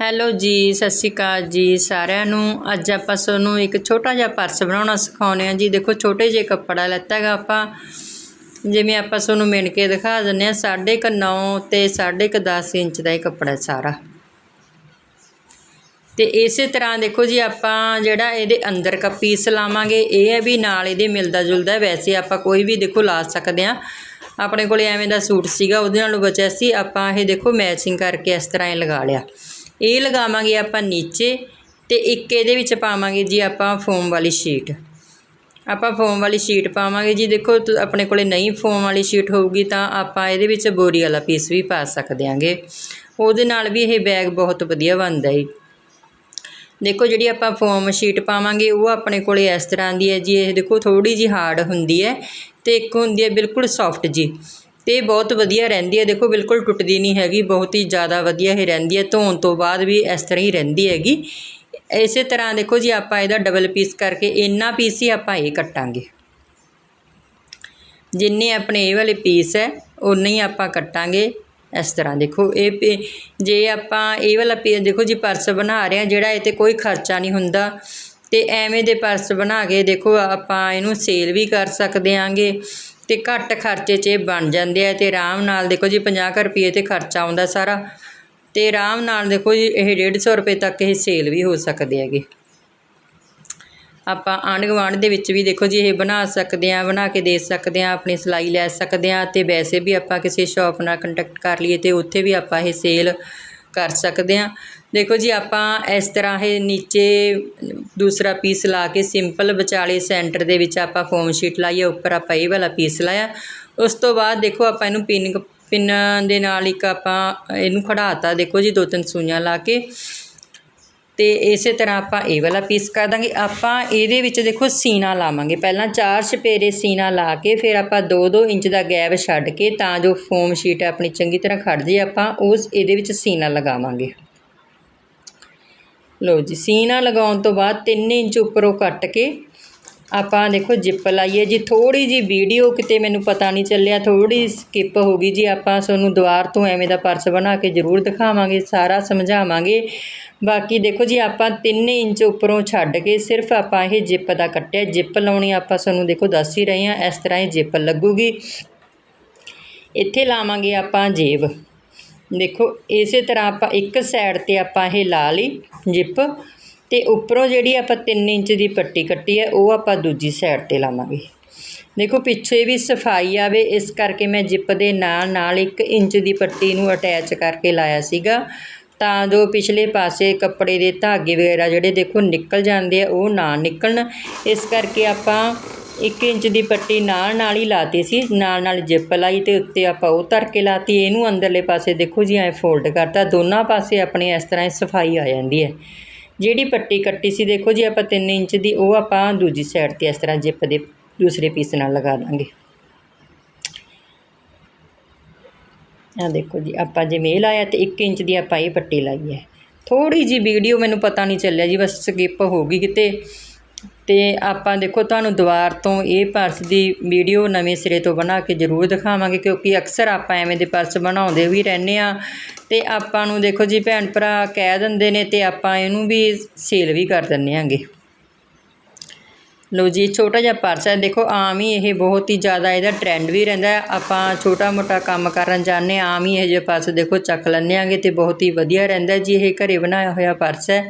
Hello ਜੀ, ਸਤਿ ਸ਼੍ਰੀ ਅਕਾਲ ਜੀ ਸਾਰਿਆਂ ਨੂੰ। ਅੱਜ ਆਪਾਂ ਤੁਹਾਨੂੰ ਇੱਕ ਛੋਟਾ ਜਿਹਾ ਪਰਸ ਬਣਾਉਣਾ ਸਿਖਾਉਂਦੇ ਆ ਜੀ। ਦੇਖੋ, ਛੋਟੇ ਜਿਹੇ ਕੱਪੜਾ ਲੈਤਾ ਹੈਗਾ ਆਪਾਂ। ਜਿਵੇਂ ਆਪਾਂ ਤੁਹਾਨੂੰ ਮਿਣ ਕੇ ਦਿਖਾ ਦਿੰਦੇ ਆ ਸਾਢੇ ਕੁ ਨੌ ਤੇ ਸਾਢੇ ਕੁ 10 ਇੰਚ ਦਾ ਇਹ ਕੱਪੜਾ ਸਾਰਾ। ਤੇ ਇਸੇ ਤਰ੍ਹਾਂ ਦੇਖੋ ਜੀ, ਆਪਾਂ ਜਿਹੜਾ ਇਹਦੇ ਅੰਦਰ ਕਾ ਪੀਸ ਲਾਵਾਂਗੇ, ਇਹ ਹੈ ਵੀ ਨਾਲ ਇਹਦੇ ਮਿਲਦਾ ਜੁਲਦਾ ਵੈਸੇ ਆਪਾਂ ਕੋਈ ਵੀ ਦੇਖੋ ਲਾ ਸਕਦੇ ਆ ਆਪਣੇ ਕੋਲੇ ਐਵੇਂ ਦਾ ਸੂਟ ਸੀਗਾ, ਉਹਦੇ ਨਾਲੋਂ ਬਚਿਆ ਸੀ। ਆਪਾਂ ਇਹ ਦੇਖੋ ਮੈਚਿੰਗ ਕਰਕੇ ਇਸ ਤਰ੍ਹਾਂ ਹੀ ਲਗਾ ਲਿਆ। ਇਹ ਲਗਾਵਾਂਗੇ ਆਪਾਂ ਨੀਚੇ ਤੇ ਇੱਕ ਇਹਦੇ ਵਿੱਚ ਪਾਵਾਂਗੇ ਜੀ ਆਪਾਂ ਫੋਮ ਵਾਲੀ ਸ਼ੀਟ ਆਪਾਂ ਫੋਮ ਵਾਲੀ ਸ਼ੀਟ ਪਾਵਾਂਗੇ ਜੀ। ਦੇਖੋ, ਤੁ- ਆਪਣੇ ਕੋਲੇ ਨਹੀਂ ਫੋਮ ਵਾਲੀ ਸ਼ੀਟ ਹੋਊਗੀ ਤਾਂ ਆਪਾਂ ਇਹਦੇ ਵਿੱਚ ਬੋਰੀ ਵਾਲਾ ਪੀਸ ਵੀ ਪਾ ਸਕਦੇ ਆਂਗੇ। ਉਹਦੇ ਨਾਲ ਵੀ ਇਹ ਬੈਗ ਬਹੁਤ ਵਧੀਆ ਬਣਦਾ ਹੈ ਦੇਖੋ, ਜਿਹੜੀ ਆਪਾਂ ਫੋਮ ਸ਼ੀਟ ਪਾਵਾਂਗੇ, ਉਹ ਆਪਣੇ ਕੋਲੇ ਇਸ ਤਰ੍ਹਾਂ ਦੀ ਹੈ ਜੀ। ਇਹ ਦੇਖੋ ਥੋੜੀ ਜੀ ਹਾਰਡ ਹੁੰਦੀ ਹੈ ਤੇ ਇੱਕ ਹੁੰਦੀ ਹੈ ਬਿਲਕੁਲ ਸੌਫਟ ਜੀ। ਅਤੇ ਬਹੁਤ ਵਧੀਆ ਰਹਿੰਦੀ ਹੈ। ਦੇਖੋ, ਬਿਲਕੁਲ ਟੁੱਟਦੀ ਨਹੀਂ ਹੈਗੀ, ਬਹੁਤ ਹੀ ਜ਼ਿਆਦਾ ਵਧੀਆ ਇਹ ਰਹਿੰਦੀ ਹੈ। ਧੋਣ ਤੋਂ ਬਾਅਦ ਵੀ ਇਸ ਤਰ੍ਹਾਂ ਹੀ ਰਹਿੰਦੀ ਹੈਗੀ। ਇਸੇ ਤਰ੍ਹਾਂ ਦੇਖੋ ਜੀ, ਆਪਾਂ ਇਹਦਾ ਡਬਲ ਪੀਸ ਕਰਕੇ ਇੰਨਾ ਪੀਸ ਹੀ ਆਪਾਂ ਇਹ ਕੱਟਾਂਗੇ। ਜਿੰਨੇ ਆਪਣੇ ਇਹ ਵਾਲੇ ਪੀਸ ਹੈ ਉਨੇ ਹੀ ਆਪਾਂ ਕੱਟਾਂਗੇ ਇਸ ਤਰ੍ਹਾਂ। ਦੇਖੋ, ਇਹ ਪੇ- ਜੇ ਆਪਾਂ ਇਹ ਵਾਲਾ ਪੇ, ਦੇਖੋ ਜੀ, ਪਰਸ ਬਣਾ ਰਹੇ ਹਾਂ, ਜਿਹੜਾ ਇਹ ਤੇ ਕੋਈ ਖਰਚਾ ਨਹੀਂ ਹੁੰਦਾ, ਤੇ ਐਵੇਂ ਦੇ ਪਰਸ ਬਣਾ ਕੇ ਦੇਖੋ ਆਪਾਂ ਇਹਨੂੰ ਸੇਲ ਵੀ ਕਰ ਸਕਦੇ ਆਂਗੇ। ਅਤੇ ਘੱਟ ਖਰਚੇ 'ਚ ਇਹ ਬਣ ਜਾਂਦੇ ਆ ਅਤੇ ਆਰਾਮ ਨਾਲ ਦੇਖੋ ਜੀ 50 ਕੁ ਰੁਪਈਏ ਤੇ ਖਰਚਾ ਆਉਂਦਾ ਸਾਰਾ ਅਤੇ ਆਰਾਮ ਨਾਲ ਦੇਖੋ ਜੀ ਇਹ ਡੇਢ ਸੌ ਰੁਪਏ ਤੱਕ ਇਹ ਸੇਲ ਵੀ ਹੋ ਸਕਦੇ ਹੈਗੇ। ਆਪਾਂ ਆਂਢ ਗੁਆਂਢ ਦੇ ਵਿੱਚ ਵੀ ਦੇਖੋ ਜੀ ਇਹ ਬਣਾ ਸਕਦੇ ਆ ਬਣਾ ਕੇ ਦੇ ਸਕਦੇ ਆ ਆਪਣੀ ਸਿਲਾਈ ਲੈ ਸਕਦੇ ਆ ਅਤੇ ਵੈਸੇ ਵੀ ਆਪਾਂ ਕਿਸੇ ਸ਼ਾਪ ਨਾਲ ਕੰਟੈਕਟ ਕਰ ਲਈਏ ਅਤੇ ਉੱਥੇ ਵੀ ਆਪਾਂ ਇਹ ਸੇਲ ਕਰ ਸਕਦੇ ਆ ਦੇਖੋ ਜੀ, ਆਪਾਂ ਇਸ ਤਰ੍ਹਾਂ ਇਹ ਨੀਚੇ ਦੂਸਰਾ ਪੀਸ ਲਾ ਕੇ ਸਿੰਪਲ ਵਿਚਾਲੇ ਸੈਂਟਰ ਦੇ ਵਿੱਚ ਆਪਾਂ ਫੋਮ ਸ਼ੀਟ ਲਾਈ ਉੱਪਰ ਆਪਾਂ ਇਹ ਵਾਲਾ ਪੀਸ ਲਾਇਆ। ਉਸ ਤੋਂ ਬਾਅਦ ਦੇਖੋ, ਆਪਾਂ ਇਹਨੂੰ ਪਿੰਨ ਪਿਨ ਦੇ ਨਾਲ ਇੱਕ ਆਪਾਂ ਇਹਨੂੰ ਖੜਾਤਾ, ਦੇਖੋ ਜੀ ਦੋ ਤਿੰਨ ਸੂਈਆਂ ਲਾ ਕੇ। ਤੇ ਇਸੇ ਤਰ੍ਹਾਂ ਆਪਾਂ ਇਹ ਵਾਲਾ ਪੀਸ ਕਰ ਦਾਂਗੇ। ਆਪਾਂ ਇਹਦੇ ਵਿੱਚ ਦੇਖੋ ਸੀਨਾ ਲਾਵਾਂਗੇ। ਪਹਿਲਾਂ ਚਾਰ ਛਪੇਰੇ ਸੀਨਾ ਲਾ ਕੇ, ਫਿਰ ਆਪਾਂ 2-2 ਇੰਚ ਦਾ ਗੈਪ ਛੱਡ ਕੇ ਤਾਂ ਜੋ ਫੋਮ ਸ਼ੀਟ ਆਪਣੀ ਚੰਗੀ ਤਰ੍ਹਾਂ ਖੜ ਜੇ, ਆਪਾਂ ਉਸ ਇਹਦੇ ਵਿੱਚ ਸੀਨਾ ਲਗਾਵਾਂਗੇ। ਲਓ ਜੀ ਸੀਨਾ ਲਗਾਉਣ ਤੋਂ ਬਾਅਦ 3 ਇੰਚ ਉੱਪਰੋਂ ਕੱਟ ਕੇ ਆਪਾਂ ਦੇਖੋ ਜਿੱਪ ਲਾਈਏ ਜੀ ਥੋੜੀ ਜੀ ਵੀਡੀਓ ਕਿਤੇ ਮੈਨੂੰ ਪਤਾ ਨਹੀਂ ਚੱਲਿਆ ਥੋੜੀ ਸਕਿਪ ਹੋ ਗਈ ਜੀ, ਆਪਾਂ ਤੁਹਾਨੂੰ ਦੁਆਰ ਤੋਂ ਐਵੇਂ ਦਾ ਪਰਸ ਬਣਾ ਕੇ ਜ਼ਰੂਰ ਦਿਖਾਵਾਂਗੇ, ਸਾਰਾ ਸਮਝਾਵਾਂਗੇ। ਬਾਕੀ ਦੇਖੋ ਜੀ, ਆਪਾਂ 3 ਇੰਚ ਉੱਪਰੋਂ ਛੱਡ ਕੇ ਸਿਰਫ ਆਪਾਂ ਇਹ ਜਿੱਪ ਦਾ ਕੱਟਿਆ, ਜਿੱਪ ਲਾਉਣੀ ਆਪਾਂ ਤੁਹਾਨੂੰ ਦੇਖੋ ਦੱਸ ਹੀ ਰਹੇ ਹਾਂ, ਇਸ ਤਰ੍ਹਾਂ ਹੀ ਜਿੱਪ ਲੱਗੂਗੀ। ਇੱਥੇ ਲਾਵਾਂਗੇ ਆਪਾਂ ਜੇਬ। ਦੇਖੋ, ਇਸੇ ਤਰ੍ਹਾਂ ਆਪਾਂ ਇੱਕ ਸਾਈਡ ਤੇ ਆਪਾਂ ਇਹ ਲਾ ਲਈ ਜਿੱਪ ਤੇ ਉੱਪਰੋਂ ਜਿਹੜੀ ਆਪਾਂ 3 ਇੰਚ ਦੀ ਪੱਟੀ ਕੱਟੀ ਹੈ, ਉਹ ਆਪਾਂ ਦੂਜੀ ਸਾਈਡ ਤੇ ਲਾਵਾਂਗੇ। ਦੇਖੋ, ਪਿੱਛੇ ਵੀ ਸਫ਼ਾਈ ਆਵੇ, ਇਸ ਕਰਕੇ ਮੈਂ ਜਿੱਪ ਦੇ ਨਾਲ ਨਾਲ 1 ਇੰਚ ਦੀ ਪੱਟੀ ਨੂੰ ਅਟੈਚ ਕਰਕੇ ਲਾਇਆ ਸੀਗਾ। ਤਾਂ ਜੋ ਪਿਛਲੇ ਪਾਸੇ ਕੱਪੜੇ ਦੇ ਧਾਗੇ ਵਗੈਰਾ ਜਿਹੜੇ ਦੇਖੋ ਨਿਕਲ ਜਾਂਦੇ ਆ, ਉਹ ਨਾ ਨਿਕਲਣ। ਇਸ ਕਰਕੇ ਆਪਾਂ ਇੱਕ ਇੰਚ ਦੀ ਪੱਟੀ ਨਾਲ ਨਾਲ ਹੀ ਲਾਤੀ ਸੀ, ਨਾਲ ਨਾਲ ਜਿੱਪ ਲਾਈ ਤੇ ਉੱਤੇ ਆਪਾਂ ਉਹ ਧਰ ਕੇ ਲਾਤੀ, ਇਹਨੂੰ ਅੰਦਰਲੇ ਪਾਸੇ ਦੇਖੋ ਜੀ, ਐ ਫੋਲਡ ਕਰਤਾ, ਦੋਨਾਂ ਪਾਸੇ ਆਪਣੇ ਇਸ ਤਰ੍ਹਾਂ ਸਫ਼ਾਈ ਆ ਜਾਂਦੀ ਹੈ। ਜਿਹੜੀ ਪੱਟੀ ਕੱਟੀ ਸੀ, ਦੇਖੋ ਜੀ, ਆਪਾਂ 3 ਇੰਚ ਦੀ, ਉਹ ਆਪਾਂ ਦੂਜੀ ਸਾਈਡ ਤੇ ਇਸ ਤਰ੍ਹਾਂ ਜਿੱਪ ਦੇ ਦੂਸਰੇ ਪੀਸ ਨਾਲ ਲਗਾ ਦਾਂਗੇ। ਆ ਦੇਖੋ ਜੀ, ਆਪਾਂ ਜਿਵੇਂ ਇਹ ਲਾਇਆ ਤੇ 1 ਇੰਚ ਦੀ ਆਪਾਂ ਇਹ ਪੱਟੀ ਲਾਈ ਹੈ। ਥੋੜੀ ਜੀ ਵੀਡੀਓ ਮੈਨੂੰ ਪਤਾ ਨਹੀਂ ਚੱਲਿਆ ਜੀ, ਬਸ ਸਕਿਪ ਹੋ ਗਈ ਕਿਤੇ। ਅਤੇ ਆਪਾਂ ਦੇਖੋ ਤੁਹਾਨੂੰ ਦੁਬਾਰ ਤੋਂ ਇਹ ਪਰਸ ਦੀ ਵੀਡੀਓ ਨਵੇਂ ਸਿਰੇ ਤੋਂ ਬਣਾ ਕੇ ਜ਼ਰੂਰ ਦਿਖਾਵਾਂਗੇ ਕਿਉਂਕਿ ਅਕਸਰ ਆਪਾਂ ਐਵੇਂ ਦੇ ਪਰਸ ਬਣਾਉਂਦੇ ਵੀ ਰਹਿੰਦੇ ਹਾਂ ਅਤੇ ਆਪਾਂ ਨੂੰ ਦੇਖੋ ਜੀ ਭੈਣ ਭਰਾ ਕਹਿ ਦਿੰਦੇ ਨੇ ਅਤੇ ਆਪਾਂ ਇਹਨੂੰ ਵੀ ਸੇਲ ਵੀ ਕਰ ਦਿੰਦੇ ਆਂਗੇ ਲੋ ਜੀ ਛੋਟਾ ਜਿਹਾ ਪਰਸ ਹੈ ਦੇਖੋ ਆਮ ਹੀ ਇਹ ਬਹੁਤ ਹੀ ਜ਼ਿਆਦਾ ਇਹਦਾ ਟ੍ਰੈਂਡ ਵੀ ਰਹਿੰਦਾ ਆਪਾਂ ਛੋਟਾ ਮੋਟਾ ਕੰਮ ਕਰਨ ਜਾਂਦੇ ਹਾਂ, ਆਮ ਹੀ ਇਹ ਜਿਹੇ ਪਰਸ ਦੇਖੋ ਚੱਕ ਲੈਂਦੇ ਆਂਗੇ ਤੇ ਬਹੁਤ ਹੀ ਵਧੀਆ ਰਹਿੰਦਾ ਜੀ ਇਹ ਘਰੇ ਬਣਾਇਆ ਹੋਇਆ ਪਰਸ ਹੈ।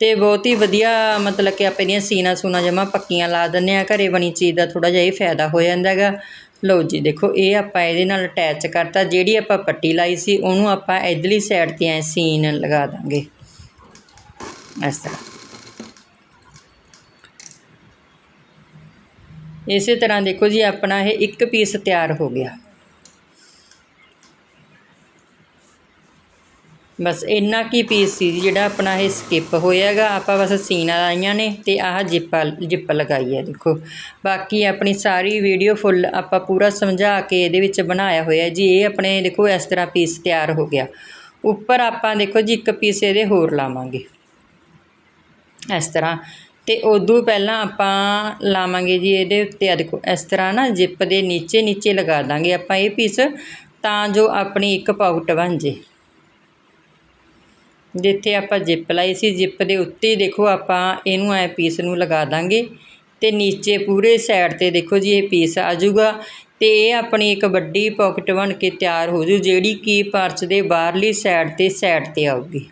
ਅਤੇ ਬਹੁਤ ਹੀ ਵਧੀਆ ਮਤਲਬ ਕਿ ਆਪਾਂ ਇਹਦੀਆਂ ਸੀਨਾ ਸੂਨਾ ਜਮਾ ਪੱਕੀਆਂ ਲਾ ਦਿੰਦੇ ਹਾਂ, ਘਰੇ ਬਣੀ ਚੀਜ਼ ਦਾ ਥੋੜ੍ਹਾ ਜਿਹਾ ਇਹ ਫਾਇਦਾ ਹੋ ਜਾਂਦਾ ਹੈਗਾ। ਲਓ ਜੀ, ਦੇਖੋ, ਇਹ ਆਪਾਂ ਇਹਦੇ ਨਾਲ ਅਟੈਚ ਕਰਤਾ, ਜਿਹੜੀ ਆਪਾਂ ਪੱਟੀ ਲਾਈ ਸੀ, ਉਹਨੂੰ ਆਪਾਂ ਇਧਰਲੀ ਸਾਈਡ ਤੇ ਐ ਸੀਨ ਲਗਾ ਦਾਂਗੇ। ਇਸ ਤਰ੍ਹਾਂ। ਇਸੇ ਤਰ੍ਹਾਂ ਦੇਖੋ ਜੀ, ਆਪਣਾ ਇਹ ਇੱਕ ਪੀਸ ਤਿਆਰ ਹੋ ਗਿਆ। ਬਸ ਇੰਨਾ ਕੀ ਪੀਸ ਸੀ ਜੀ ਜਿਹੜਾ ਆਪਣਾ ਇਹ ਸਕਿਪ ਹੋਇਆਗਾ ਆਪਾਂ ਬਸ ਸੀਨਾ ਲਾਈਆਂ ਨੇ ਤੇ ਆਹ ਜਿੱਪ ਜਿੱਪ ਲਗਾਈ ਹੈ ਦੇਖੋ। ਬਾਕੀ ਆਪਣੀ ਸਾਰੀ ਵੀਡੀਓ ਫੁੱਲ ਆਪਾਂ ਪੂਰਾ ਸਮਝਾ ਕੇ ਇਹਦੇ ਵਿੱਚ ਬਣਾਇਆ ਹੋਇਆ ਜੀ। ਇਹ ਆਪਣੇ ਦੇਖੋ ਇਸ ਤਰ੍ਹਾਂ ਪੀਸ ਤਿਆਰ ਹੋ ਗਿਆ। ਉੱਪਰ ਆਪਾਂ ਦੇਖੋ ਜੀ ਇੱਕ ਪੀਸ ਇਹਦੇ ਹੋਰ ਲਾਵਾਂਗੇ। ਇਸ ਤਰ੍ਹਾਂ। ਤੇ ਉਦੋਂ ਪਹਿਲਾਂ ਆਪਾਂ ਲਾਵਾਂਗੇ ਜੀ ਇਹਦੇ ਉੱਤੇ ਆ ਦੇਖੋ, ਇਸ ਤਰ੍ਹਾਂ ਨਾ ਜਿੱਪ ਦੇ ਨੀਚੇ ਨੀਚੇ ਲਗਾ ਦਾਂਗੇ ਆਪਾਂ ਇਹ ਪੀਸ ਤਾਂ ਜੋ ਆਪਣੀ ਇੱਕ ਪਾਕਟ ਬਣ ਜੇ। ਜਿੱਥੇ ਆਪਾਂ ਜਿੱਪ ਲਾਈ ਸੀ, ਜਿੱਪ ਦੇ ਉੱਤੇ ਦੇਖੋ ਆਪਾਂ ਇਹਨੂੰ ਐ ਪੀਸ ਨੂੰ ਲਗਾ ਦਾਂਗੇ ਤੇ ਨੀਚੇ ਪੂਰੇ ਸਾਈਡ ਤੇ ਦੇਖੋ ਜੀ ਇਹ ਪੀਸ ਆ ਜਾਊਗਾ ਤੇ ਇਹ ਆਪਣੀ ਇੱਕ ਵੱਡੀ ਪਾਕਟ ਬਣ ਕੇ ਤਿਆਰ ਹੋ ਜੂ ਜਿਹੜੀ ਕਿ ਪਰਚ ਦੇ ਬਾਹਰਲੀ ਸਾਈਡ ਤੇ ਸਾਈਡ ਤੇ ਆਊਗੀ।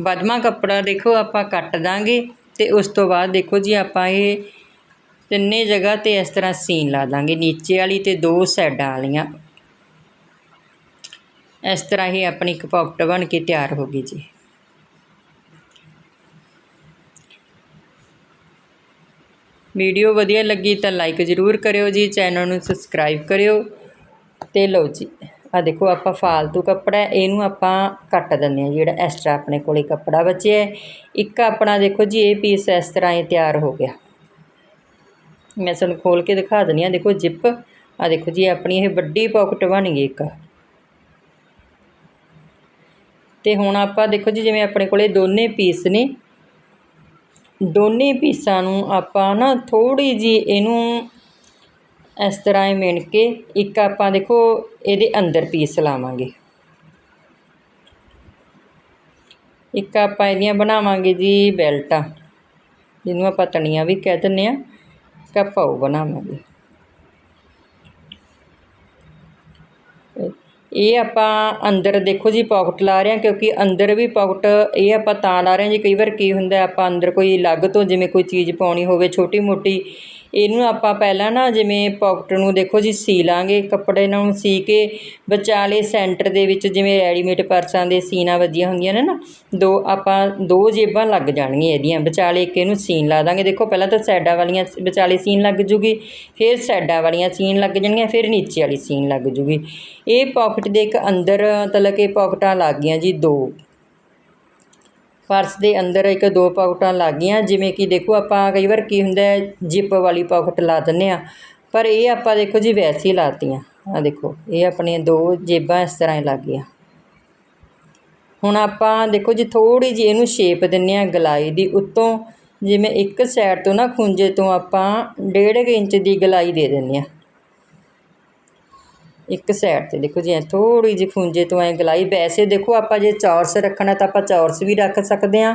ਬਦਮਾ ਕੱਪੜਾ ਦੇਖੋ ਆਪਾਂ ਕੱਟ ਦਾਂਗੇ ਤੇ ਉਸ ਤੋਂ ਬਾਅਦ ਦੇਖੋ ਜੀ ਆਪਾਂ ਇਹ ਤਿੰਨੇ ਜਗ੍ਹਾ ਤੇ ਇਸ ਤਰ੍ਹਾਂ ਸੀਨ ਲਾ ਦਾਂਗੇ, ਨੀਚੇ ਵਾਲੀ ਤੇ ਦੋ ਸਾਈਡਾਂ ਵਾਲੀਆਂ। ਇਸ ਤਰ੍ਹਾਂ ਹੀ ਆਪਣੀ ਇੱਕ ਪਾਕਟ ਬਣ ਕੇ ਤਿਆਰ ਹੋ ਗਈ ਜੀ। ਵੀਡੀਓ ਵਧੀਆ ਲੱਗੀ ਤਾਂ ਲਾਈਕ ਜ਼ਰੂਰ ਕਰਿਓ ਜੀ ਚੈਨਲ ਨੂੰ ਸਬਸਕ੍ਰਾਈਬ ਕਰਿਓ ਤੇ ਲਓ ਜੀ ਆ ਦੇਖੋ ਆਪਾਂ ਫਾਲਤੂ ਕੱਪੜਾ ਇਹਨੂੰ ਆਪਾਂ ਕੱਟ ਦਿੰਦੇ ਆ ਜਿਹੜਾ ਐਕਸਟਰਾ ਆਪਣੇ ਕੋਲੇ ਕੱਪੜਾ ਬਚਿਆ ਇੱਕ ਆਪਣਾ ਦੇਖੋ ਜੀ, ਇਹ ਪੀਸ ਇਸ ਤਰ੍ਹਾਂ ਹੀ ਤਿਆਰ ਹੋ ਗਿਆ। ਮੈਂ ਤੁਹਾਨੂੰ ਖੋਲ ਕੇ ਦਿਖਾ ਦਿੰਦੀ ਆ ਦੇਖੋ ਜਿਪ ਆ ਦੇਖੋ ਜੀ, ਆਪਣੀ ਇਹ ਵੱਡੀ ਪਾਕਟ ਬਣ ਗਈ ਇੱਕ। ਤੇ ਹੁਣ ਆਪਾਂ ਦੇਖੋ ਜੀ, ਜਿਵੇਂ ਆਪਣੇ ਕੋਲੇ ਦੋਨੇ ਪੀਸ ਨੇ। ਦੋਨੇ ਪੀਸਾਂ ਨੂੰ ਆਪਾਂ ਨਾ ਥੋੜੀ ਜੀ ਇਹਨੂੰ ਇਸ ਤਰ੍ਹਾਂ ਹੀ ਮਿਣ ਕੇ ਇੱਕ ਆਪਾਂ ਦੇਖੋ ਇਹਦੇ ਅੰਦਰ ਪੀਸ ਲਾਵਾਂਗੇ। ਇੱਕ ਆਪਾਂ ਇਹਦੀਆਂ ਬਣਾਵਾਂਗੇ ਜੀ ਬੈਲਟਾਂ, ਜਿਹਨੂੰ ਆਪਾਂ ਤਣੀਆਂ ਵੀ ਕਹਿ ਦਿੰਦੇ ਆ ਉਹ ਬਣਾਵਾਂਗੇ। ਇਹ ਆਪਾਂ ਅੰਦਰ ਦੇਖੋ ਜੀ ਪਾਕਟ ਲਾ ਰਹੇ ਹਾਂ, ਕਿਉਂਕਿ ਅੰਦਰ ਵੀ ਪਾਕਟ ਇਹ ਆਪਾਂ ਤਾਂ ਲਾ ਰਹੇ ਹਾਂ ਜੀ। ਕਈ ਵਾਰ ਕੀ ਹੁੰਦਾ ਆਪਾਂ ਅੰਦਰ ਕੋਈ ਅਲੱਗ ਤੋਂ ਜਿਵੇਂ ਕੋਈ ਚੀਜ਼ ਪਾਉਣੀ ਹੋਵੇ ਛੋਟੀ ਮੋਟੀ ਇਹਨੂੰ ਆਪਾਂ ਪਹਿਲਾਂ ਨਾ ਜਿਵੇਂ ਪਾਕਟ ਨੂੰ ਦੇਖੋ ਜੀ ਸੀ ਲਾਂਗੇ, ਕੱਪੜੇ ਨੂੰ ਸੀ ਕੇ ਵਿਚਾਲੇ ਸੈਂਟਰ ਦੇ ਵਿੱਚ ਜਿਵੇਂ ਰੈਡੀਮੇਡ ਪਰਸਾਂ ਦੇ ਸੀਨਾ ਵੱਜੀਆਂ ਹੁੰਦੀਆਂ ਨੇ ਨਾ, ਦੋ ਆਪਾਂ ਦੋ ਜੇਬਾਂ ਲੱਗ ਜਾਣਗੀਆਂ ਇਹਦੀਆਂ, ਵਿਚਾਲੇ ਇੱਕ ਇਹਨੂੰ ਸੀਨ ਲਾ ਦਾਂਗੇ। ਦੇਖੋ ਪਹਿਲਾਂ ਤਾਂ ਸਾਈਡਾਂ ਵਾਲੀਆਂ ਵਿਚਾਲੇ ਸੀਨ ਲੱਗ ਜੂਗੀ, ਫਿਰ ਸਾਈਡਾਂ ਵਾਲੀਆਂ ਸੀਨ ਲੱਗ ਜਾਣਗੀਆਂ, ਫਿਰ ਨੀਚੇ ਵਾਲੀ ਸੀਨ ਲੱਗ ਜੂਗੀ। ਇਹ ਪਾਕਟ ਦੇ ਇੱਕ ਅੰਦਰ ਮਤਲਬ ਕਿ ਪਾਕਟਾਂ ਲੱਗ ਗਈਆਂ ਜੀ ਦੋ। ਪਰਸ ਦੇ ਅੰਦਰ ਇੱਕ ਦੋ ਪਾਕਟਾਂ ਲੱਗ ਗਈਆਂ ਜਿਵੇਂ ਕਿ ਦੇਖੋ ਆਪਾਂ ਕਈ ਵਾਰ ਕੀ ਹੁੰਦਾ ਜਿਪ ਵਾਲੀ ਪਾਕਟ ਲਾ ਦਿੰਦੇ ਆ ਪਰ ਇਹ ਆਪਾਂ ਦੇਖੋ ਜੀ ਵੈਸੇ ਹੀ ਲਾਤੀਆਂ। ਆ ਦੇਖੋ, ਇਹ ਆਪਣੀਆਂ ਦੋ ਜੇਬਾਂ ਇਸ ਤਰ੍ਹਾਂ ਹੀ ਲੱਗ ਗਈਆਂ ਹੁਣ ਆਪਾਂ ਦੇਖੋ ਜੀ ਥੋੜੀ ਜਿਹੀ ਇਹਨੂੰ ਸ਼ੇਪ ਦਿੰਨੇ ਆ ਗਲਾਈ ਦੀ ਉੱਤੋਂ, ਜਿਵੇਂ ਇੱਕ ਸਾਈਡ ਤੋਂ ਨਾ ਖੁੰਝੇ ਤੋਂ ਆਪਾਂ 1.5 ਇੰਚ ਦੀ ਗਲਾਈ ਦੇ ਦਿੰਨੇ ਆ ਇੱਕ ਸਾਈਡ ਤੇ। ਦੇਖੋ ਜੀ ਥੋੜੀ ਜਿਹੀ ਖੁੰਝੇ ਤੋਂ ਐ ਗਲਾਈ। ਵੈਸੇ ਦੇਖੋ, ਆਪਾਂ ਜੇ ਚੌਰਸ ਰੱਖਣਾ ਤਾਂ ਆਪਾਂ ਚੌਰਸ ਵੀ ਰੱਖ ਸਕਦੇ ਆ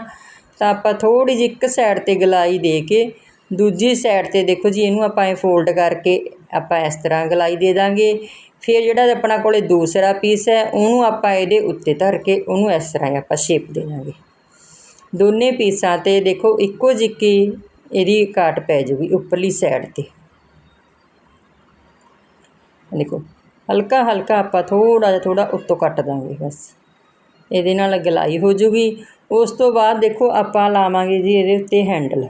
ਤਾਂ ਆਪਾਂ ਥੋੜੀ ਜਿਹੀ ਇੱਕ ਸਾਈਡ ਤੇ ਗਲਾਈ ਦੇ ਕੇ, ਦੂਜੀ ਸਾਈਡ ਤੇ ਦੇਖੋ ਜੀ, ਇਹਨੂੰ ਆਪਾਂ ਐ ਫੋਲਡ ਕਰਕੇ ਆਪਾਂ ਇਸ ਤਰ੍ਹਾਂ ਗਲਾਈ ਦੇ ਦਾਂਗੇ। ਫਿਰ ਜਿਹੜਾ ਆਪਣਾ ਕੋਲੇ ਦੂਸਰਾ ਪੀਸ ਹੈ, ਉਹਨੂੰ ਆਪਾਂ ਇਹਦੇ ਉੱਤੇ ਧਰ ਕੇ ਉਹਨੂੰ ਇਸ ਤਰ੍ਹਾਂ ਹੀ ਆਪਾਂ ਸ਼ੇਪ ਦੇ ਦਾਂਗੇ। ਦੋਨੇ ਪੀਸਾਂ ਤੇ ਦੇਖੋ, ਇੱਕੋ ਜਿਹੀ ਇਹਦੀ ਕਾਟ ਪੈ ਜੂਗੀ ਉੱਪਰਲੀ ਸਾਈਡ ਤੇ। ਦੇਖੋ ਹਲਕਾ ਹਲਕਾ ਆਪਾਂ ਥੋੜਾ ਜਿਹਾ ਥੋੜਾ ਉੱਤੋਂ ਕੱਟ ਦਾਂਗੇ ਬਸ। ਇਹਦੇ ਨਾਲ ਗਲਾਈ ਹੋ ਜੂਗੀ। ਉਸ ਤੋਂ ਬਾਅਦ ਦੇਖੋ ਆਪਾਂ ਲਾਵਾਂਗੇ ਜੀ ਇਹਦੇ ਉੱਤੇ ਹੈਂਡਲ।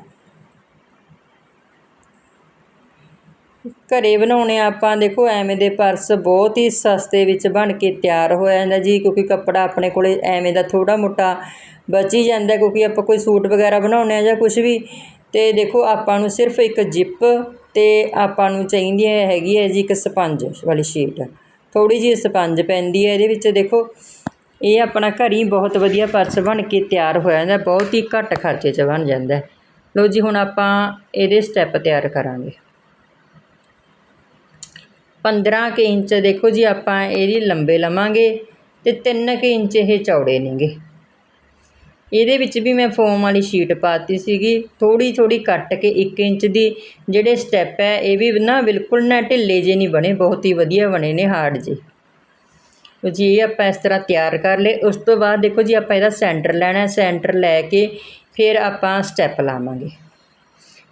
ਘਰੇ ਬਣਾਉਣੇ ਆਪਾਂ ਦੇਖੋ ਐਵੇਂ ਦੇ ਪਰਸ ਬਹੁਤ ਹੀ ਸਸਤੇ ਵਿੱਚ ਬਣ ਕੇ ਤਿਆਰ ਹੋ ਜਾਂਦਾ ਜੀ, ਕਿਉਂਕਿ ਕੱਪੜਾ ਆਪਣੇ ਕੋਲੇ ਐਵੇਂ ਦਾ ਥੋੜਾ ਮੋਟਾ ਬਚੀ ਜਾਂਦਾ, ਕਿਉਂਕਿ ਆਪਾਂ ਕੋਈ ਸੂਟ ਵਗੈਰਾ ਬਣਾਉਣੇ ਆ ਜਾਂ ਕੁਝ ਵੀ। ਤੇ ਦੇਖੋ ਆਪਾਂ ਨੂੰ ਸਿਰਫ ਇੱਕ ਜਿਪ ਅਤੇ ਆਪਾਂ ਨੂੰ ਚਾਹੀਦੀ ਹੈਗੀ ਹੈ ਜੀ ਇੱਕ ਸਪੰਜ ਵਾਲੀ ਸ਼ੀਟ। ਥੋੜ੍ਹੀ ਜਿਹੀ ਸਪੰਜ ਪੈਂਦੀ ਹੈ, ਇਹਦੇ ਵਿੱਚ ਦੇਖੋ, ਇਹ ਆਪਣਾ ਘਰ ਹੀ ਬਹੁਤ ਵਧੀਆ ਪਰਸ ਬਣ ਕੇ ਤਿਆਰ ਹੋ ਜਾਂਦਾ, ਬਹੁਤ ਹੀ ਘੱਟ ਖਰਚੇ 'ਚ ਬਣ ਜਾਂਦਾ। ਲਓ ਜੀ, ਹੁਣ ਆਪਾਂ ਇਹਦੇ ਸਟੈਪ ਤਿਆਰ ਕਰਾਂਗੇ। 15 ਕੁ ਇੰਚ ਦੇਖੋ ਜੀ, ਆਪਾਂ ਇਹਦੀ ਲੰਬੇ ਲਵਾਂਗੇ ਤੇ 3 ਕੁ ਇੰਚ ਇਹ ਚੌੜੇ ਨੇਗੇ। ਇਹਦੇ ਵਿੱਚ ਵੀ ਮੈਂ ਫੋਮ ਵਾਲੀ ਸ਼ੀਟ ਪਾਤੀ ਸੀਗੀ। ਥੋੜੀ ਥੋੜੀ ਕੱਟ ਕੇ 1 ਇੰਚ ਦੀ ਜਿਹੜੇ ਸਟੈਪ ਹੈ, ਇਹ ਵੀ ਨਾ ਬਿਲਕੁਲ ਨਾ ਢਿੱਲੇ ਜੇ ਨਹੀਂ ਬਣੇ, ਬਹੁਤ ਹੀ ਵਧੀਆ ਬਣੇ ਨੇ ਹਾਰਡ ਜੇ ਉਹ ਜੀ, ਇਹ ਆਪਾਂ ਇਸ ਤਰ੍ਹਾਂ ਤਿਆਰ ਕਰ ਲਏ। ਉਸ ਤੋਂ ਬਾਅਦ ਦੇਖੋ ਜੀ, ਆਪਾਂ ਇਹਦਾ ਸੈਂਟਰ ਲੈਣਾ ਸੈਂਟਰ ਲੈ ਕੇ ਫਿਰ ਆਪਾਂ ਸਟੈਪ ਲਾਵਾਂਗੇ।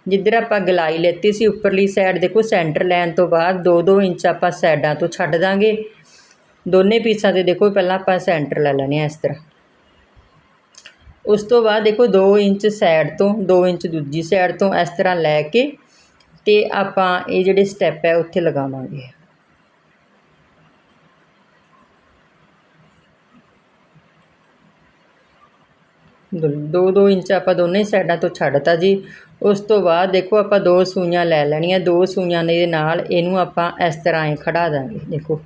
ਜਿੱਧਰ ਆਪਾਂ ਗਲਾਈ ਲੈਤੀ ਸੀ ਉੱਪਰਲੀ ਸਾਈਡ ਦੇਖੋ ਸੈਂਟਰ ਲੈਣ ਤੋਂ ਬਾਅਦ 2-2 ਇੰਚ ਆਪਾਂ ਸਾਈਡਾਂ ਤੋਂ ਛੱਡ ਦਾਂਗੇ। ਦੋਨੇ ਪੀਸਾਂ ਤੇ ਦੇਖੋ, ਪਹਿਲਾਂ ਆਪਾਂ ਸੈਂਟਰ ਲੈ ਲੈਣੇ ਆ ਇਸ ਤਰ੍ਹਾਂ। ਉਸ ਤੋਂ ਬਾਅਦ ਦੇਖੋ 2 ਇੰਚ ਸਾਈਡ ਤੋਂ 2 ਇੰਚ ਦੂਜੀ ਸਾਈਡ ਤੋਂ ਇਸ ਤਰ੍ਹਾਂ ਲੈ ਕੇ ਤੇ ਆਪਾਂ ਇਹ ਜਿਹੜੇ ਸਟੈਪ ਹੈ ਉੱਥੇ ਲਗਾਵਾਂਗੇ। ਦੋ ਦੋ ਇੰਚ ਆਪਾਂ ਦੋਨੇ ਸਾਈਡਾਂ ਤੋਂ ਛੱਡਤਾ ਜੀ। ਉਸ ਤੋਂ ਬਾਅਦ ਦੇਖੋ ਆਪਾਂ ਦੋ ਸੂਈਆਂ ਲੈ ਲੈਣੀਆਂ, ਦੋ ਸੂਈਆਂ ਦੇ ਨਾਲ ਇਹਨੂੰ ਆਪਾਂ ਇਸ ਤਰ੍ਹਾਂ ਹੀ ਖੜਾ ਦਾਂਗੇ, ਦੇਖੋ।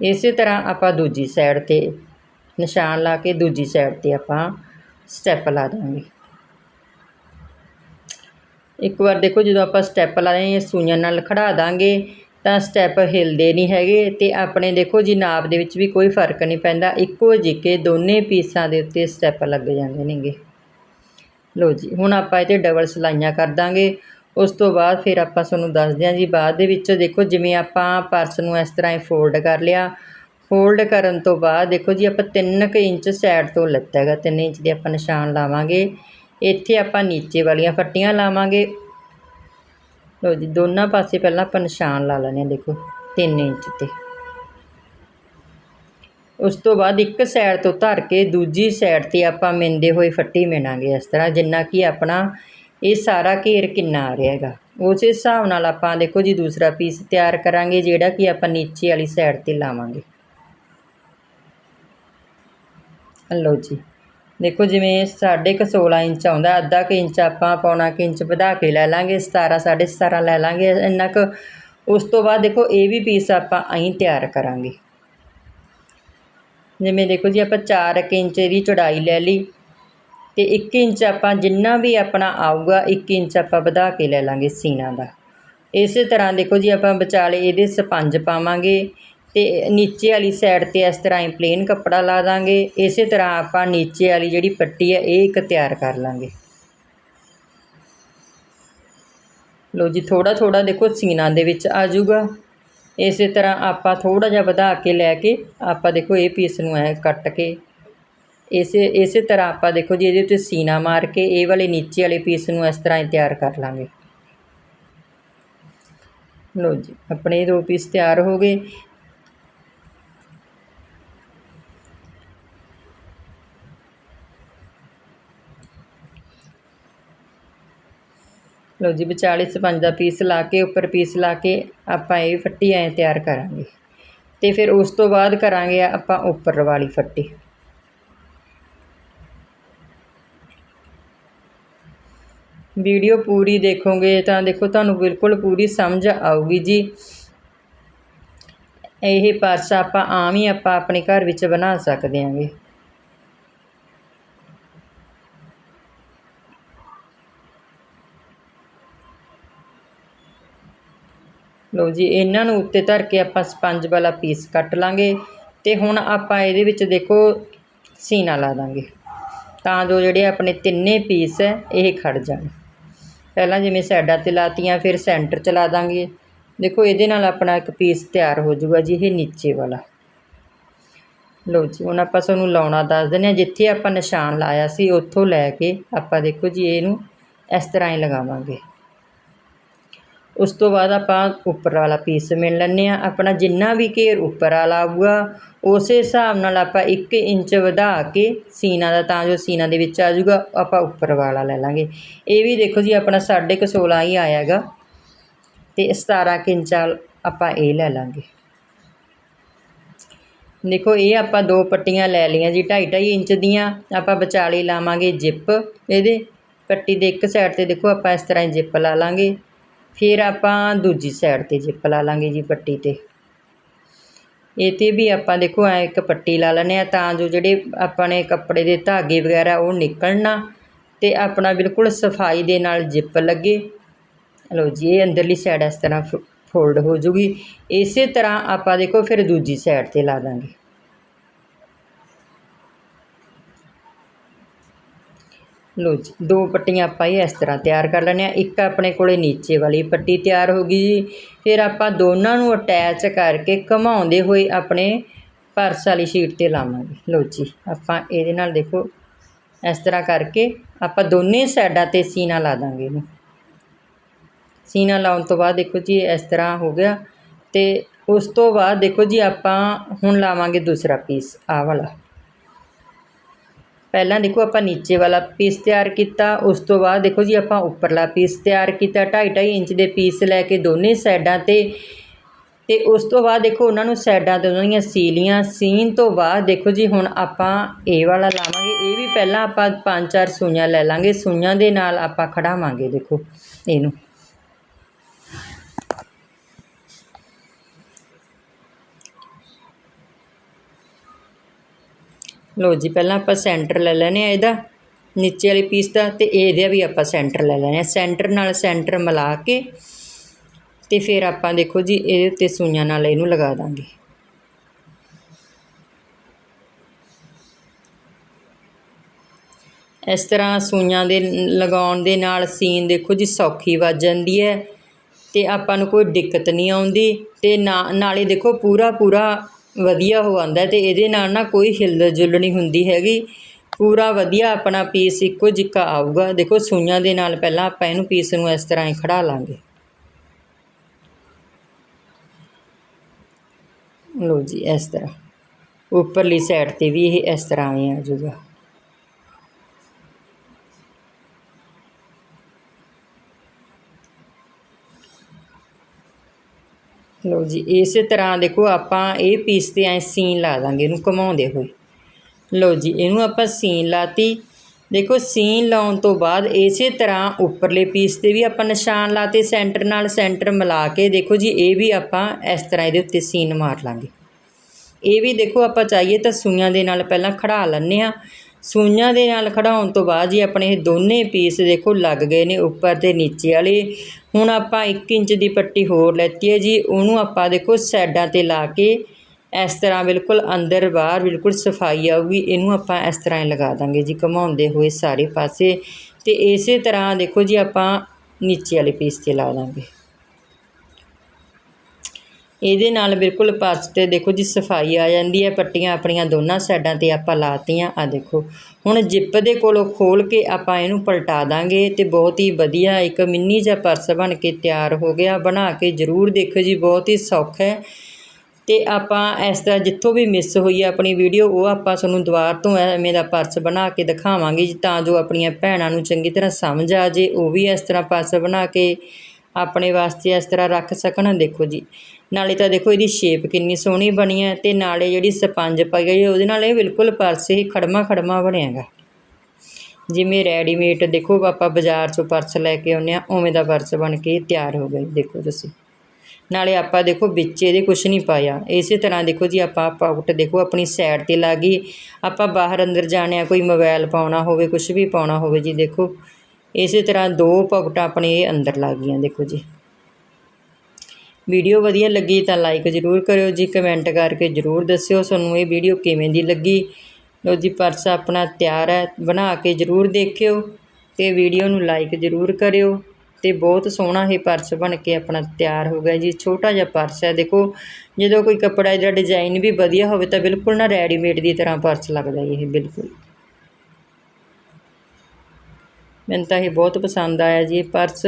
ਇਸੇ ਤਰ੍ਹਾਂ ਆਪਾਂ ਦੂਜੀ ਸਾਈਡ ਤੇ ਨਿਸ਼ਾਨ ਲਾ ਕੇ ਦੂਜੀ ਸਾਈਡ ਤੇ ਆਪਾਂ ਸਟੈਪ ਲਾ ਦਾਂਗੇ। ਇੱਕ ਵਾਰ ਦੇਖੋ ਜਦੋਂ ਆਪਾਂ ਸਟੈਪ ਲਾ ਰਹੇ ਹਾਂ, ਸੂਈਆਂ ਨਾਲ ਖੜਾ ਦਾਂਗੇ, ਤਾਂ ਸਟੈਪ ਹਿਲਦੇ ਨਹੀਂ ਹੈਗੇ ਤੇ ਆਪਣੇ ਦੇਖੋ ਜੀ ਨਾਪ ਦੇ ਵਿੱਚ ਵੀ ਕੋਈ ਫ਼ਰਕ ਨਹੀਂ ਪੈਂਦਾ, ਇੱਕੋ ਜਿਕੇ ਦੋਨੇ ਪੀਸਾਂ ਦੇ ਉੱਤੇ ਸਟੈਪ ਲੱਗ ਜਾਂਦੇ ਨੇਗੇ। ਲੋ ਜੀ, ਹੁਣ ਆਪਾਂ ਇਹ 'ਤੇ ਡਬਲ ਸਲਾਈਆਂ ਕਰ ਦਾਂਗੇ। ਉਸ ਤੋਂ ਬਾਅਦ ਫਿਰ ਆਪਾਂ ਤੁਹਾਨੂੰ ਦੱਸਦੇ ਹਾਂ ਜੀ, ਬਾਅਦ ਦੇ ਵਿੱਚ ਦੇਖੋ ਜਿਵੇਂ ਆਪਾਂ ਪਰਸ ਨੂੰ ਇਸ ਤਰ੍ਹਾਂ ਹੀ ਫੋਲਡ ਕਰ ਲਿਆ ਫੋਲਡ ਕਰਨ ਤੋਂ ਬਾਅਦ ਦੇਖੋ ਜੀ ਆਪਾਂ 3 ਕੁ ਇੰਚ ਸਾਈਡ ਤੋਂ ਲੱਤਾ ਹੈਗਾ 3 ਇੰਚ ਦੇ ਆਪਾਂ ਨਿਸ਼ਾਨ ਲਾਵਾਂਗੇ। ਇੱਥੇ ਆਪਾਂ ਨੀਚੇ ਵਾਲੀਆਂ ਫੱਟੀਆਂ ਲਾਵਾਂਗੇ। ਲੋ ਜੀ, ਦੋਨਾਂ ਪਾਸੇ ਪਹਿਲਾਂ ਆਪਾਂ ਨਿਸ਼ਾਨ ਲਾ ਲੈਣੇ ਆ ਦੇਖੋ 3 ਇੰਚ ਤੇ। ਉਸ ਤੋਂ ਬਾਅਦ ਇੱਕ ਸਾਈਡ ਤੋਂ ਧਰ ਕੇ ਦੂਜੀ ਸਾਈਡ ਤੇ ਆਪਾਂ ਮਿੰਦੇ ਹੋਏ ਫੱਟੀ ਮਿਣਾਂਗੇ ਇਸ ਤਰ੍ਹਾਂ, ਜਿੰਨਾ ਕਿ ਆਪਣਾ ਇਹ ਸਾਰਾ ਘੇਰ ਕਿੰਨਾ ਆ ਰਿਹਾ ਹੈਗਾ। ਉਸੇ ਹਿਸਾਬ ਨਾਲ ਆਪਾਂ ਦੇਖੋ ਜੀ ਦੂਸਰਾ ਪੀਸ ਤਿਆਰ ਕਰਾਂਗੇ, ਜਿਹੜਾ ਕਿ ਆਪਾਂ ਨੀਚੇ ਵਾਲੀ ਸਾਈਡ ਤੇ ਲਾਵਾਂਗੇ। ਲਓ ਜੀ। ਦੇਖੋ ਜਿਵੇਂ ਸਾਢੇ ਕੁ 16 ਇੰਚ ਆਉਂਦਾ, ਅੱਧਾ ਕੁ ਇੰਚ ਆਪਾਂ ਪੌਣਾ ਕੁ ਇੰਚ ਵਧਾ ਕੇ ਲੈ ਲਾਂਗੇ 17 ਸਾਢੇ 17 ਲੈ ਲਾਂਗੇ, ਇੰਨਾ ਕੁ। ਉਸ ਤੋਂ ਬਾਅਦ ਦੇਖੋ ਇਹ ਵੀ ਪੀਸ ਆਪਾਂ ਐਂ ਤਿਆਰ ਕਰਾਂਗੇ। ਜਿਵੇਂ ਦੇਖੋ ਜੀ ਆਪਾਂ 4 ਕੁ ਇੰਚ ਦੀ ਚੌੜਾਈ ਲੈ ਲਈ ਤੇ 1 ਇੰਚ ਆਪਾਂ ਜਿੰਨਾ ਵੀ ਆਪਣਾ ਆਊਗਾ 1 ਇੰਚ ਆਪਾਂ ਵਧਾ ਕੇ ਲੈ ਲਾਂਗੇ ਸੀਨਾ ਦਾ। ਇਸੇ ਤਰ੍ਹਾਂ ਦੇਖੋ ਜੀ ਆਪਾਂ ਵਿਚਾਲੇ ਇਹਦੇ ਸਪੰਜ ਪਾਵਾਂਗੇ ਅਤੇ ਨੀਚੇ ਵਾਲੀ ਸਾਈਡ ਤੇ ਇਸ ਤਰ੍ਹਾਂ ਹੀ ਪਲੇਨ ਕੱਪੜਾ ਲਾ ਦਾਂਗੇ। ਇਸੇ ਤਰ੍ਹਾਂ ਆਪਾਂ ਨੀਚੇ ਵਾਲੀ ਜਿਹੜੀ ਪੱਟੀ ਹੈ, ਇਹ ਇੱਕ ਤਿਆਰ ਕਰ ਲਾਂਗੇ। ਲੋ ਜੀ ਥੋੜਾ ਥੋੜਾ ਦੇਖੋ ਸੀਨਾ ਦੇ ਵਿੱਚ ਆ ਜਾਊਗਾ। ਇਸੇ ਤਰ੍ਹਾਂ ਆਪਾਂ ਥੋੜਾ ਜਿਹਾ ਵਧਾ ਕੇ ਲੈ ਕੇ ਆਪਾਂ ਦੇਖੋ ਇਹ ਪੀਸ ਨੂੰ ਐ ਕੱਟ ਕੇ ਇਸੇ ਇਸੇ ਤਰ੍ਹਾਂ ਆਪਾਂ ਦੇਖੋ ਜੀ, ਇਹਦੇ ਉੱਤੇ ਸੀਨਾ ਮਾਰ ਕੇ ਇਹ ਵਾਲੇ ਨੀਚੇ ਵਾਲੇ ਪੀਸ ਨੂੰ ਇਸ ਤਰ੍ਹਾਂ ਹੀ ਤਿਆਰ ਕਰ ਲਾਂਗੇ। ਲੋ ਜੀ, ਆਪਣੇ ਦੋ ਪੀਸ ਤਿਆਰ ਹੋ ਗਏ। ਲਓ ਜੀ ਵਿਚਾਲੇ ਸਪੰਜ ਦਾ ਪੀਸ ਲਾ ਕੇ, ਉੱਪਰ ਪੀਸ ਲਾ ਕੇ ਆਪਾਂ ਇਹ ਫੱਟੀ ਐਂ ਤਿਆਰ ਕਰਾਂਗੇ। ਤੇ ਫਿਰ ਉਸ ਤੋਂ ਬਾਅਦ ਕਰਾਂਗੇ ਆਪਾਂ ਉੱਪਰ ਵਾਲੀ ਫੱਟੀ। ਵੀਡੀਓ ਪੂਰੀ ਦੇਖੋਗੇ ਤਾਂ ਦੇਖੋ, ਤੁਹਾਨੂੰ ਬਿਲਕੁਲ ਪੂਰੀ ਸਮਝ ਆਊਗੀ ਜੀ। ਇਹ ਪਰਸ ਆਪਾਂ ਆਮ ਹੀ ਆਪਾਂ ਆਪਣੇ ਘਰ ਵਿੱਚ ਬਣਾ ਸਕਦੇ ਆਂਗੇ। ਲਓ ਜੀ, ਇਹਨਾਂ ਨੂੰ ਉੱਤੇ ਧਰ ਕੇ ਆਪਾਂ ਸਪੰਜ ਵਾਲਾ ਪੀਸ ਕੱਟ ਲਾਂਗੇ ਤੇ ਹੁਣ ਆਪਾਂ ਇਹਦੇ ਵਿੱਚ ਦੇਖੋ ਸੀਨਾ ਲਾ ਦਾਂਗੇ। ਤਾਂ ਜੋ ਜਿਹੜੇ ਆਪਣੇ ਤਿੰਨੇ ਪੀਸ ਹੈ, ਇਹ ਖੜ ਜਾਣ। ਪਹਿਲਾਂ ਜਿਵੇਂ ਸਾਈਡਾਂ ਤੇ ਲਾਤੀਆਂ, ਫਿਰ ਸੈਂਟਰ ਚ ਲਾ ਦਾਂਗੇ। ਦੇਖੋ, ਇਹਦੇ ਨਾਲ ਆਪਣਾ ਇੱਕ ਪੀਸ ਤਿਆਰ ਹੋ ਜਾਊਗਾ ਜੀ, ਇਹ ਨੀਚੇ ਵਾਲਾ। ਲਓ ਜੀ, ਹੁਣ ਆਪਾਂ ਸਾਨੂੰ ਲਾਉਣਾ ਦੱਸ ਦਿੰਦੇ ਹਾਂ, ਜਿੱਥੇ ਆਪਾਂ ਨਿਸ਼ਾਨ ਲਾਇਆ ਸੀ, ਉੱਥੋਂ ਲੈ ਕੇ ਆਪਾਂ ਦੇਖੋ ਜੀ, ਇਹਨੂੰ ਇਸ ਤਰ੍ਹਾਂ ਹੀ ਲਗਾਵਾਂਗੇ। ਉਸ ਤੋਂ ਬਾਅਦ ਆਪਾਂ ਉੱਪਰ ਵਾਲਾ ਪੀਸ ਮਿਣ ਲੈਂਦੇ ਹਾਂ। ਆਪਣਾ ਜਿੰਨਾ ਵੀ ਘੇਰ ਉੱਪਰ ਵਾਲਾ ਆਊਗਾ, ਉਸੇ ਹਿਸਾਬ ਨਾਲ ਆਪਾਂ 1 ਇੰਚ ਵਧਾ ਕੇ ਸੀਨਾ ਦਾ, ਤਾਂ ਜੋ ਸੀਨਾ ਦੇ ਵਿੱਚ ਆ ਜਾਊਗਾ, ਆਪਾਂ ਉੱਪਰ ਵਾਲਾ ਲੈ ਲਾਂਗੇ। ਇਹ ਵੀ ਦੇਖੋ ਜੀ, ਆਪਣਾ ਸਾਢੇ ਕੁ 16 ਹੀ ਆਇਆਗਾ ਤੇ 17 ਕੁ ਇੰਚ ਆਪਾਂ ਇਹ ਲੈ ਲਾਂਗੇ। ਦੇਖੋ, ਇਹ ਆਪਾਂ ਦੋ ਪੱਟੀਆਂ ਲੈ ਲਈਆਂ ਜੀ 2.5 2.5 ਇੰਚ ਦੀਆਂ। ਆਪਾਂ ਵਿਚਾਲੇ ਲਾਵਾਂਗੇ ਜਿਪ ਇਹਦੇ। ਪੱਟੀ ਦੇ ਇੱਕ ਸਾਈਡ ਤੇ ਦੇਖੋ, ਆਪਾਂ ਇਸ ਤਰ੍ਹਾਂ ਜਿਪ ਲਾ ਲਾਂਗੇ। ਫਿਰ ਆਪਾਂ ਦੂਜੀ ਸਾਈਡ ਤੇ ਜਿੱਪ ਲਾ ਲਾਂਗੇ ਜੀ ਪੱਟੀ ਤੇ। ਇਹ ਤੇ ਵੀ ਆਪਾਂ ਦੇਖੋ ਐ ਇੱਕ ਪੱਟੀ ਲਾ ਲੈਣੇ ਆ ਤਾਂ ਜੋ ਜਿਹੜੇ ਆਪਾਂ ਨੇ ਕੱਪੜੇ ਦੇ ਧਾਗੇ ਵਗੈਰਾ ਉਹ ਨਿਕਲਣਾ ਤੇ ਆਪਣਾ ਬਿਲਕੁਲ ਸਫ਼ਾਈ ਦੇ ਨਾਲ ਜਿੱਪ ਲੱਗੇ। ਲਓ ਜੀ, ਇਹ ਅੰਦਰਲੀ ਸਾਈਡ ਇਸ ਤਰ੍ਹਾਂ ਫੋਲਡ ਹੋ ਜੂਗੀ। ਇਸੇ ਤਰ੍ਹਾਂ ਆਪਾਂ ਦੇਖੋ ਫਿਰ ਦੂਜੀ ਸਾਈਡ ਤੇ ਲਾ ਦਾਂਗੇ। ਲੋ ਜੀ, ਦੋ ਪੱਟੀਆਂ ਆਪਾਂ ਇਹ ਇਸ ਤਰ੍ਹਾਂ ਤਿਆਰ ਕਰ ਲੈਣੇ ਆ ਇੱਕ ਆਪਣੇ ਕੋਲੇ ਨੀਚੇ ਵਾਲੀ ਪੱਟੀ ਤਿਆਰ ਹੋ ਗਈ ਜੀ। ਫਿਰ ਆਪਾਂ ਦੋਨਾਂ ਨੂੰ ਅਟੈਚ ਕਰਕੇ ਘਮਾਉਂਦੇ ਹੋਏ ਆਪਣੇ ਪਰਸ ਵਾਲੀ ਸ਼ੀਟ ਤੇ ਲਾਵਾਂਗੇ। ਲੋ ਜੀ, ਆਪਾਂ ਇਹਦੇ ਨਾਲ ਦੇਖੋ, ਇਸ ਤਰ੍ਹਾਂ ਕਰਕੇ ਆਪਾਂ ਦੋਨੇ ਸਾਈਡਾਂ ਤੇ ਸੀਨਾ ਲਾ ਦਾਂਗੇ ਇਹਨੂੰ। ਸੀਨਾ ਲਾਉਣ ਤੋਂ ਬਾਅਦ ਦੇਖੋ ਜੀ ਇਸ ਤਰ੍ਹਾਂ ਹੋ ਗਿਆ ਤੇ ਉਸ ਤੋਂ ਬਾਅਦ ਦੇਖੋ ਜੀ, ਆਪਾਂ ਹੁਣ ਲਾਵਾਂਗੇ ਦੂਸਰਾ ਪੀਸ, ਆਹ ਵਾਲਾ। ਪਹਿਲਾਂ ਦੇਖੋ ਆਪਾਂ ਨੀਚੇ ਵਾਲਾ ਪੀਸ ਤਿਆਰ ਕੀਤਾ, ਉਸ ਤੋਂ ਬਾਅਦ ਦੇਖੋ ਜੀ ਆਪਾਂ ਉੱਪਰਲਾ ਪੀਸ ਤਿਆਰ ਕੀਤਾ 2.5 2.5 ਇੰਚ ਦੇ ਪੀਸ ਲੈ ਕੇ ਦੋਨੇ ਸਾਈਡਾਂ ਤੇ। ਤੇ ਉਸ ਤੋਂ ਬਾਅਦ ਦੇਖੋ ਉਹਨਾਂ ਨੂੰ ਸਾਈਡਾਂ ਤੇ ਉਹਨਾਂ ਦੀਆਂ ਸੀਲੀਆਂ ਸੀਨ ਤੋਂ ਬਾਅਦ ਦੇਖੋ ਜੀ ਹੁਣ ਆਪਾਂ ਇਹ ਵਾਲਾ ਲਾਵਾਂਗੇ, ਇਹ ਵੀ ਪਹਿਲਾਂ ਆਪਾਂ ਪੰਜ ਚਾਰ ਸੂਈਆਂ ਲੈ ਲਾਂਗੇ, ਸੂਈਆਂ ਦੇ ਨਾਲ ਆਪਾਂ ਖੜਾਵਾਂਗੇ ਦੇਖੋ ਇਹਨੂੰ। ਲਓ ਜੀ, ਪਹਿਲਾਂ ਆਪਾਂ ਸੈਂਟਰ ਲੈ ਲੈਨੇ ਆ ਇਹਦਾ, ਨੀਚੇ ਵਾਲੇ ਪੀਸ ਦਾ ਤੇ ਇਹਦੇ ਵੀ ਆਪਾਂ ਸੈਂਟਰ ਲੈ ਲੈਣੇ ਆ ਸੈਂਟਰ ਨਾਲ ਸੈਂਟਰ ਮਿਲਾ ਕੇ ਤੇ ਫਿਰ ਆਪਾਂ ਦੇਖੋ ਜੀ ਇਹਦੇ ਉੱਤੇ ਸੂਈਆਂ ਨਾਲ ਇਹਨੂੰ ਲਗਾ ਦਾਂਗੇ। ਇਸ ਤਰ੍ਹਾਂ ਸੂਈਆਂ ਦੇ ਲਗਾਉਣ ਦੇ ਨਾਲ ਸੀਨ ਦੇਖੋ ਜੀ, ਸੌਖੀ ਵੱਜ ਜਾਂਦੀ ਹੈ ਤੇ ਆਪਾਂ ਨੂੰ ਕੋਈ ਦਿੱਕਤ ਨਹੀਂ ਆਉਂਦੀ ਤੇ ਨਾ, ਨਾਲੇ ਦੇਖੋ ਪੂਰਾ ਪੂਰਾ ਵਧੀਆ ਹੋ ਆਉਂਦਾ ਅਤੇ ਇਹਦੇ ਨਾਲ ਨਾ ਕੋਈ ਹਿੱਲ ਜੁਲ ਨਹੀਂ ਹੁੰਦੀ ਹੈਗੀ। ਪੂਰਾ ਵਧੀਆ ਆਪਣਾ ਪੀਸ ਇੱਕੋ ਜਿੱਕਾ ਆਊਗਾ। ਦੇਖੋ, ਸੂਈਆਂ ਦੇ ਨਾਲ ਪਹਿਲਾਂ ਆਪਾਂ ਇਹਨੂੰ ਪੀਸ ਨੂੰ ਇਸ ਤਰ੍ਹਾਂ ਹੀ ਖੜਾ ਲਾਂਗੇ। ਲਓ ਜੀ, ਇਸ ਤਰ੍ਹਾਂ। ਉੱਪਰਲੀ ਸਾਈਡ ਤੇ ਵੀ ਇਹ ਇਸ ਤਰ੍ਹਾਂ ਹੀ ਆ ਜਾਊਗਾ ਲਓ ਜੀ, ਇਸੇ ਤਰ੍ਹਾਂ ਦੇਖੋ ਆਪਾਂ ਇਹ ਪੀਸ ਤੇ ਐ ਸੀਨ ਲਾ ਦਾਂਗੇ, ਇਹਨੂੰ ਘੁਮਾਉਂਦੇ ਹੋਏ। ਲਓ ਜੀ, ਇਹਨੂੰ ਆਪਾਂ ਸੀਨ ਲਾਤੀ। ਦੇਖੋ ਸੀਨ ਲਾਉਣ ਤੋਂ ਬਾਅਦ ਇਸੇ ਤਰ੍ਹਾਂ ਉੱਪਰਲੇ ਪੀਸ ਤੇ ਵੀ ਆਪਾਂ ਨਿਸ਼ਾਨ ਲਾਤੇ ਸੈਂਟਰ ਨਾਲ ਸੈਂਟਰ ਮਿਲਾ ਕੇ। ਦੇਖੋ ਜੀ, ਇਹ ਵੀ ਆਪਾਂ ਇਸ ਤਰ੍ਹਾਂ ਇਹਦੇ ਉੱਤੇ ਸੀਨ ਮਾਰ ਲਾਂਗੇ। ਇਹ ਵੀ ਦੇਖੋ ਆਪਾਂ ਚਾਹੀਏ ਤਾਂ ਸੂਈਆਂ ਦੇ ਨਾਲ ਪਹਿਲਾਂ ਖੜਾ ਲੈਂਦੇ ਆ ਸੂਈਆਂ ਦੇ ਨਾਲ ਖੜਾਉਣ ਤੋਂ ਬਾਅਦ ਜੀ ਆਪਣੇ ਇਹ ਦੋਨੇ ਪੀਸ ਦੇਖੋ ਲੱਗ ਗਏ ਨੇ ਉੱਪਰ ਤੇ ਨੀਚੇ ਵਾਲੇ। ਹੁਣ ਆਪਾਂ 1 ਇੰਚ ਦੀ ਪੱਟੀ ਹੋਰ ਲੈਤੀ ਹੈ ਜੀ। ਉਹਨੂੰ ਆਪਾਂ ਦੇਖੋ ਸਾਈਡਾਂ ਤੇ ਲਾ ਕੇ ਇਸ ਤਰ੍ਹਾਂ ਬਿਲਕੁਲ ਅੰਦਰ ਬਾਹਰ ਬਿਲਕੁਲ ਸਫ਼ਾਈ ਆਊਗੀ। ਇਹਨੂੰ ਆਪਾਂ ਇਸ ਤਰ੍ਹਾਂ ਹੀ ਲਗਾ ਦਾਂਗੇ ਜੀ ਘੁਮਾਉਂਦੇ ਹੋਏ ਸਾਰੇ ਪਾਸੇ। ਤੇ ਇਸੇ ਤਰ੍ਹਾਂ ਦੇਖੋ ਜੀ ਆਪਾਂ ਨੀਚੇ ਵਾਲੇ ਪੀਸ ਤੇ ਲਾ ਦਾਂਗੇ। ਇਹਦੇ ਨਾਲ ਬਿਲਕੁਲ ਪਰਸ ਤੇ ਦੇਖੋ ਜੀ ਸਫ਼ਾਈ ਆ ਜਾਂਦੀ ਹੈ, ਪੱਟੀਆਂ ਆਪਣੀਆਂ ਦੋਨਾਂ ਸਾਈਡਾਂ ਤੇ ਆਪਾਂ ਲਾਤੀਆਂ ਆ ਦੇਖੋ। ਹੁਣ ਜਿੱਪ ਦੇ ਕੋਲੋਂ ਖੋਲ ਕੇ ਆਪਾਂ ਇਹਨੂੰ ਪਲਟਾ ਦਾਂਗੇ ਤੇ ਬਹੁਤ ਹੀ ਵਧੀਆ ਇੱਕ ਮਿੰਨੀ ਜਿਹਾ ਪਰਸ ਬਣ ਕੇ ਤਿਆਰ ਹੋ ਗਿਆ। ਬਣਾ ਕੇ ਜ਼ਰੂਰ ਦੇਖੋ ਜੀ, ਬਹੁਤ ਹੀ ਸੌਖਾ ਹੈ। ਤੇ ਆਪਾਂ ਇਸ ਤਰ੍ਹਾਂ ਜਿੱਥੋਂ ਵੀ ਮਿਸ ਹੋਈ ਹੈ ਆਪਣੀ ਵੀਡੀਓ ਉਹ ਆਪਾਂ ਤੁਹਾਨੂੰ ਦੁਬਾਰ ਤੋਂ ਐਵੇਂ ਦਾ ਪਰਸ ਬਣਾ ਕੇ ਦਿਖਾਵਾਂਗੇ ਜੀ, ਤਾਂ ਜੋ ਆਪਣੀਆਂ ਭੈਣਾਂ ਨੂੰ ਚੰਗੀ ਤਰ੍ਹਾਂ ਸਮਝ ਆ ਜੇ। ਉਹ ਵੀ ਇਸ ਤਰ੍ਹਾਂ ਪਰਸ ਬਣਾ ਕੇ ਆਪਣੇ ਵਾਸਤੇ ਇਸ ਤਰ੍ਹਾਂ ਰੱਖ ਸਕਣ। ਦੇਖੋ ਜੀ, ਨਾਲੇ ਤਾਂ ਦੇਖੋ ਇਹਦੀ ਸ਼ੇਪ ਕਿੰਨੀ ਸੋਹਣੀ ਬਣੀ ਹੈ ਤੇ ਨਾਲੇ ਜਿਹੜੀ ਸਪੰਜ ਪਾਈ ਗਈ ਹੈ, ਉਹਦੇ ਨਾਲ ਇਹ ਬਿਲਕੁਲ ਪਰਸ ਹੀ ਖੜਮਾ ਖੜਮਾ ਬਣਿਆਗਾ ਜਿਵੇਂ ਰੈਡੀਮੇਡ ਦੇਖੋ ਆਪਾਂ ਬਾਜ਼ਾਰ 'ਚੋਂ ਪਰਸ ਲੈ ਕੇ ਆਉਂਦੇ ਆ ਉਵੇਂ ਦਾ ਪਰਸ ਬਣ ਕੇ ਤਿਆਰ ਹੋ ਗਿਆ ਜੀ, ਦੇਖੋ ਤੁਸੀਂ। ਨਾਲੇ ਆਪਾਂ ਦੇਖੋ ਵਿੱਚ ਇਹਦੇ ਕੁਝ ਨਹੀਂ ਪਾਇਆ। ਇਸੇ ਤਰ੍ਹਾਂ ਦੇਖੋ ਜੀ ਆਪਾਂ ਪਾਕਟ ਦੇਖੋ ਆਪਣੀ ਸਾਈਡ ਤੇ ਲਾ ਗਈ। ਆਪਾਂ ਬਾਹਰ ਅੰਦਰ ਜਾਣੇ ਆ, ਕੋਈ ਮੋਬਾਈਲ ਪਾਉਣਾ ਹੋਵੇ ਕੁਝ ਵੀ ਪਾਉਣਾ ਹੋਵੇ ਜੀ, ਦੇਖੋ। ਇਸੇ ਤਰ੍ਹਾਂ ਦੋ ਪਾਕਟਾਂ ਆਪਣੇ ਇਹ ਅੰਦਰ ਲੱਗ ਗਈਆਂ, ਦੇਖੋ ਜੀ। ਵੀਡੀਓ ਵਧੀਆ ਲੱਗੀ ਤਾਂ ਲਾਈਕ ਜ਼ਰੂਰ ਕਰਿਓ ਜੀ ਕਮੈਂਟ ਕਰਕੇ ਜ਼ਰੂਰ ਦੱਸਿਓ ਤੁਹਾਨੂੰ ਇਹ ਵੀਡੀਓ ਕਿਵੇਂ ਦੀ ਲੱਗੀ। ਲੋ ਜੀ, ਪਰਸ ਆਪਣਾ ਤਿਆਰ ਹੈ, ਬਣਾ ਕੇ ਜ਼ਰੂਰ ਦੇਖਿਓ ਤੇ ਵੀਡੀਓ ਨੂੰ ਲਾਈਕ ਜ਼ਰੂਰ ਕਰਿਓ ਤੇ ਬਹੁਤ ਸੋਹਣਾ ਇਹ ਪਰਸ ਬਣ ਕੇ ਆਪਣਾ ਤਿਆਰ ਹੋ ਗਿਆ ਜੀ। ਛੋਟਾ ਜਿਹਾ ਪਰਸ ਹੈ, ਦੇਖੋ, ਜਦੋਂ ਕੋਈ ਕੱਪੜਾ ਦਾ ਡਿਜ਼ਾਈਨ ਵੀ ਵਧੀਆ ਹੋਵੇ ਤਾਂ ਬਿਲਕੁਲ ਨਾ ਰੈਡੀਮੇਡ ਦੀ ਤਰ੍ਹਾਂ ਪਰਸ ਲੱਗਦਾ ਇਹ, ਬਿਲਕੁਲ। ਮੈਨੂੰ ਤਾਂ ਇਹ ਬਹੁਤ ਪਸੰਦ ਆਇਆ ਜੀ ਇਹ ਪਰਸ।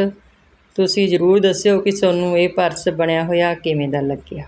ਤੁਸੀਂ ਜ਼ਰੂਰ ਦੱਸਿਓ ਕਿ ਤੁਹਾਨੂੰ ਇਹ ਪਰਸ ਬਣਿਆ ਹੋਇਆ ਕਿਵੇਂ ਦਾ ਲੱਗਿਆ।